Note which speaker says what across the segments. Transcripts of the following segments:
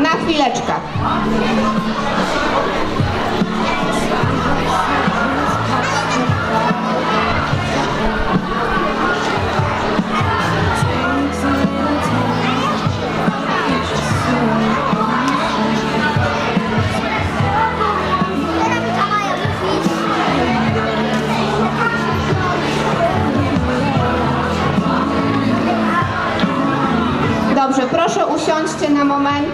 Speaker 1: Na chwileczkę. Usiądźcie na moment.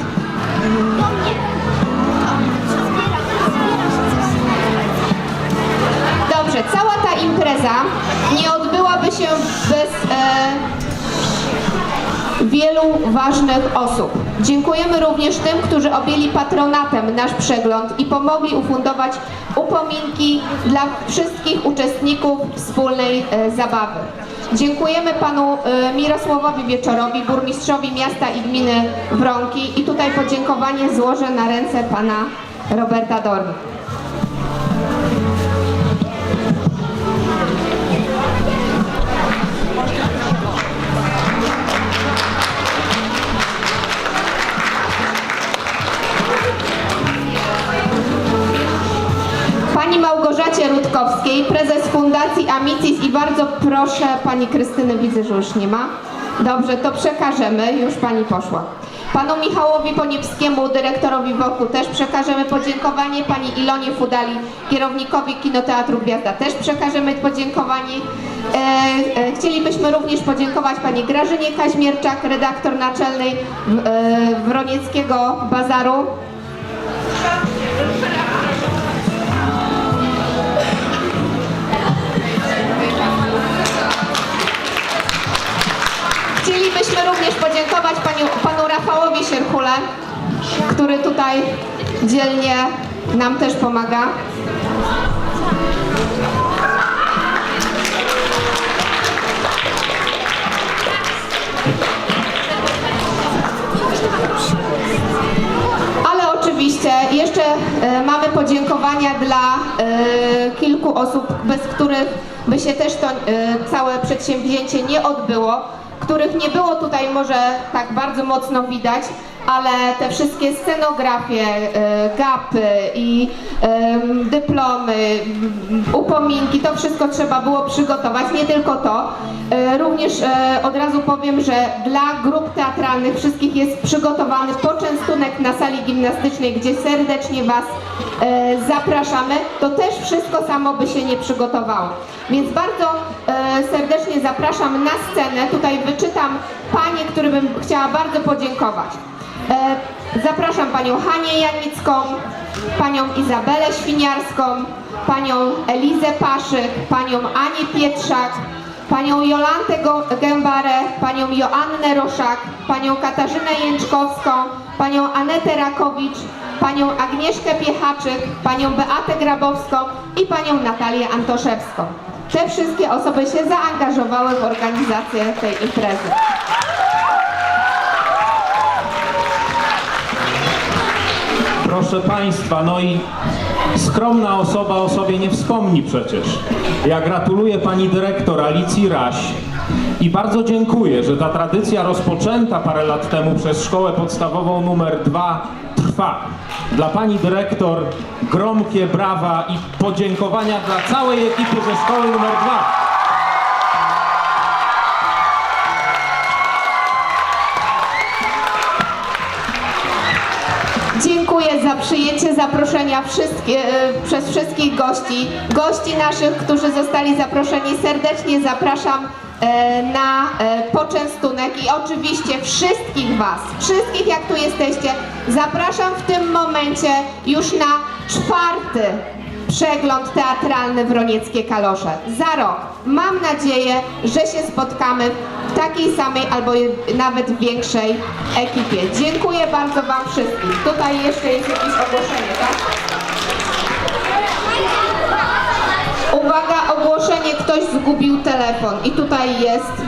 Speaker 1: Dobrze, cała ta impreza nie odbyłaby się bez e, wielu ważnych osób. Dziękujemy również tym, którzy objęli patronatem nasz przegląd i pomogli ufundować upominki dla wszystkich uczestników wspólnej e, zabawy. Dziękujemy panu e, Mirosławowi Wieczorowi, burmistrzowi miasta i gminy Wronki i tutaj podziękowanie złożę na ręce pana Roberta Dorn. Pani Małgorzacie Rutkowskiej, prezes Fundacji Amicis i bardzo proszę Pani Krystynę, widzę, że już nie ma. Dobrze, to przekażemy, już Pani poszła. Panu Michałowi Poniewskiemu, dyrektorowi WOKU też przekażemy podziękowanie. Pani Ilonie Fudali, kierownikowi Kinoteatru Gwiazda też przekażemy podziękowanie. E, e, chcielibyśmy również podziękować Pani Grażynie Kaźmierczak, redaktor naczelnej e, Wronieckiego Bazaru. Chcielibyśmy również podziękować panu Rafałowi Sierchule, który tutaj dzielnie nam też pomaga. Ale oczywiście jeszcze e, mamy podziękowania dla e, kilku osób, bez których by się też to e, całe przedsięwzięcie nie odbyło, których nie było tutaj może tak bardzo mocno widać, ale te wszystkie scenografie, e, gapy i dyplomy, upominki, to wszystko trzeba było przygotować, nie tylko to. E, Również e, od razu powiem, że dla grup teatralnych wszystkich jest przygotowany poczęstunek na sali gimnastycznej, gdzie serdecznie Was zapraszamy. To też wszystko samo by się nie przygotowało. Więc bardzo serdecznie zapraszam na scenę. Tutaj wyczytam Panie, którym chciała bardzo podziękować. E, Zapraszam Panią Hanię Janicką, Panią Izabelę Świniarską, Panią Elizę Paszyk, Panią Anię Pietrzak, Panią Jolantę Gębarę, Panią Joannę Roszak, Panią Katarzynę Jęczkowską, Panią Anetę Rakowicz, Panią Agnieszkę Piechaczyk, Panią Beatę Grabowską i Panią Natalię Antoszewską. Te wszystkie osoby się zaangażowały w organizację tej imprezy.
Speaker 2: Proszę Państwa, no i skromna osoba o sobie nie wspomni przecież. Ja gratuluję Pani Dyrektor Alicji Raś i bardzo dziękuję, że ta tradycja rozpoczęta parę lat temu przez Szkołę Podstawową numer 2 trwa. Dla Pani Dyrektor gromkie brawa i podziękowania dla całej ekipy ze Szkoły numer 2.
Speaker 1: Za przyjęcie zaproszenia wszystkie, e, przez wszystkich gości. Gości naszych, którzy zostali zaproszeni, serdecznie zapraszam e, na e, poczęstunek i oczywiście wszystkich Was, wszystkich jak tu jesteście, zapraszam w tym momencie już na czwarty przegląd teatralny Wronieckie Kalosze. Za rok mam nadzieję, że się spotkamy w takiej samej albo nawet większej ekipie. Dziękuję bardzo Wam wszystkim. Tutaj jeszcze jest jakieś ogłoszenie, tak? Uwaga, ogłoszenie, ktoś zgubił telefon i tutaj jest